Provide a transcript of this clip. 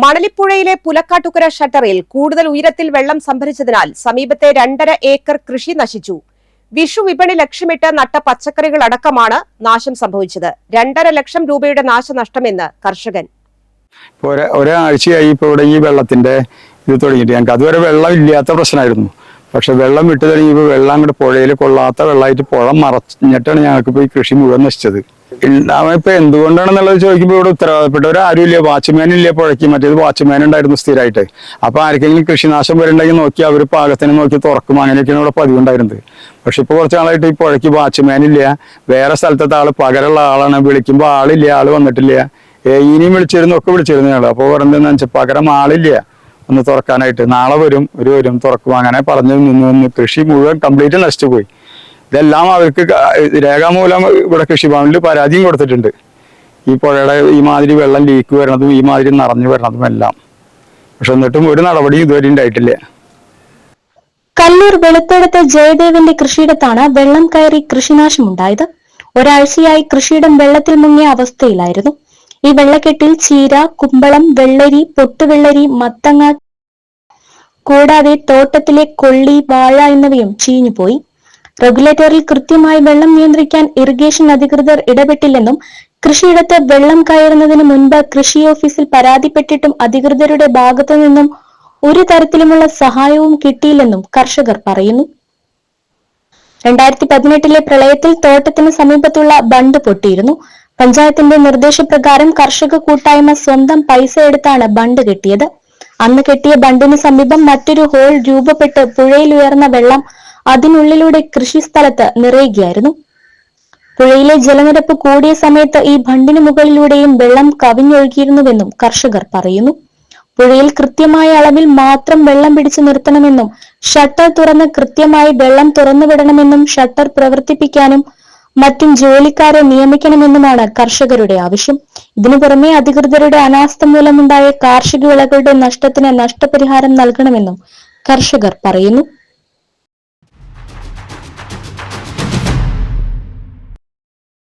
മണലിപ്പുഴയിലെ പുലക്കാട്ടുകര ഷട്ടറിൽ കൂടുതൽ ഉയരത്തിൽ വെള്ളം സംഭരിച്ചതിനാൽ സമീപത്തെ രണ്ടര ഏക്കർ കൃഷി നശിച്ചു. വിഷു വിപണി ലക്ഷ്യമിട്ട് നട്ട പച്ചക്കറികൾ അടക്കമാണ് നാശം സംഭവിച്ചത്. രണ്ടര ലക്ഷം രൂപയുടെ നാശനഷ്ടമെന്ന് കർഷകൻ. ഒരാഴ്ചയായി ഇപ്പോൾ ഇവിടെ ഈ വെള്ളത്തിന്റെ ഇത് തുടങ്ങിയിട്ട്. ഞങ്ങൾക്ക് അതുവരെ വെള്ളം ഇല്ലാത്ത പ്രശ്നമായിരുന്നു. പക്ഷെ വെള്ളം വിട്ടു തുടങ്ങിയപ്പോൾ വെള്ളം അങ്ങോട്ട് പുഴയിൽ കൊള്ളാത്ത വെള്ളമായിട്ട് പുഴ മറഞ്ഞിട്ടാണ് ഞങ്ങൾക്ക് ഇപ്പോൾ ഈ കൃഷി മുഴുവൻ നശിച്ചത്. ഇപ്പൊ എന്തുകൊണ്ടാണെന്നുള്ളത് ചോദിക്കുമ്പോൾ ഇവിടെ ഉത്തരവാദപ്പെട്ടവർ ആരും ഇല്ല വാച്ച്മാൻ ഇല്ല പുഴയ്ക്ക് മറ്റേത് വാച്ച്മാൻ ഉണ്ടായിരുന്നു സ്ഥിരമായിട്ട്. അപ്പൊ ആർക്കെങ്കിലും കൃഷിനാശം വരുന്നുണ്ടെങ്കിൽ നോക്കി അവർ പാകത്തിന് നോക്കി തുറക്കും. അങ്ങനെയൊക്കെയാണ് ഇവിടെ പതിവുണ്ടായിരുന്നത്. പക്ഷെ ഇപ്പൊ കുറച്ച് നാളായിട്ട് ഈ പുഴയ്ക്ക് വാച്ച്മാൻ ഇല്ല. വേറെ സ്ഥലത്തെ ആൾ പകരമുള്ള ആളാണ്. വിളിക്കുമ്പോൾ ആളില്ല. ആൾ വന്നിട്ടില്ല. ഇനിയും വിളിച്ചിരുന്നു. ഒക്കെ വിളിച്ചിരുന്നു ഞങ്ങൾ അപ്പോൾ പറഞ്ഞതെന്ന് വെച്ചാൽ പകരം ആളില്ല. ഒന്ന് തുറക്കാനായിട്ട്. നാളെ വരും. ഒരു വരും. തുറക്കും. അങ്ങനെ പറഞ്ഞു നിന്ന് കൃഷി മുഴുവൻ കംപ്ലീറ്റ് നശിച്ചു പോയി. ഇതെല്ലാം അവർക്ക് രേഖാമൂലം ഇവിടെ കൃഷിഭവനിൽ പരാതിയും കൊടുത്തിട്ടുണ്ട്. ഈ പുഴയുടെ ഈ മാതിരി വെള്ളം ലീക്ക് വരണതും ഈ മാതിരി നിറഞ്ഞു വരണതും എല്ലാം. പക്ഷെ എന്നിട്ടും ഒരു നടപടിയും ഇതുവരെ ഉണ്ടായിട്ടില്ല. കല്ലൂർ വെളുത്തെടുത്ത് ജയദേവന്റെ കൃഷിയിടത്താണ് വെള്ളം കയറി കൃഷിനാശമുണ്ടായത്. ഒരാഴ്ചയായി കൃഷിയിടം വെള്ളത്തിൽ മുങ്ങിയ അവസ്ഥയിലായിരുന്നു. ഈ വെള്ളക്കെട്ടിൽ ചീര കുമ്പളം വെള്ളരി പൊട്ടുവെള്ളരി മത്തങ്ങ കൂടാതെ തോട്ടത്തിലെ കൊള്ളി വാഴ എന്നിവയും ചീഞ്ഞുപോയി. റെഗുലേറ്ററിൽ കൃത്യമായി വെള്ളം നിയന്ത്രിക്കാൻ ഇറിഗേഷൻ അധികൃതർ ഇടപെട്ടില്ലെന്നും കൃഷിയിടത്ത് വെള്ളം കയറുന്നതിന് മുൻപ് കൃഷി ഓഫീസിൽ പരാതിപ്പെട്ടിട്ടും അധികൃതരുടെ ഭാഗത്തു നിന്നും ഒരു തരത്തിലുമുള്ള സഹായവും കിട്ടിയില്ലെന്നും കർഷകർ പറയുന്നു. രണ്ടായിരത്തി പതിനെട്ടിലെ പ്രളയത്തിൽ തോട്ടത്തിന് സമീപത്തുള്ള ബണ്ട് പൊട്ടിയിരുന്നു. പഞ്ചായത്തിന്റെ നിർദ്ദേശപ്രകാരം കർഷക കൂട്ടായ്മ സ്വന്തം പൈസ എടുത്താണ് ബണ്ട് കെട്ടിയത്. അന്ന് കെട്ടിയ ബണ്ടിന് സമീപം മറ്റൊരു ഹോൾ രൂപപ്പെട്ട് പുഴയിൽ ഉയർന്ന വെള്ളം അതിനുള്ളിലൂടെ കൃഷിസ്ഥലത്ത് നിറയുകയായിരുന്നു. പുഴയിലെ ജലനിരപ്പ് കൂടിയ സമയത്ത് ഈ ബണ്ടിന് മുകളിലൂടെയും വെള്ളം കവിഞ്ഞൊഴുകിയിരുന്നുവെന്നും കർഷകർ പറയുന്നു. പുഴയിൽ കൃത്യമായ അളവിൽ മാത്രം വെള്ളം പിടിച്ചു നിർത്തണമെന്നും ഷട്ടർ തുറന്ന് കൃത്യമായി വെള്ളം തുറന്നുവിടണമെന്നും ഷട്ടർ പ്രവർത്തിപ്പിക്കാനും മറ്റും ജോലിക്കാരെ നിയമിക്കണമെന്നുമാണ് കർഷകരുടെ ആവശ്യം. ഇതിനു പുറമെ അധികൃതരുടെ അനാസ്ഥ മൂലമുണ്ടായ കാർഷിക വിളകളുടെ നഷ്ടത്തിന് നഷ്ടപരിഹാരം നൽകണമെന്നും കർഷകർ പറയുന്നു.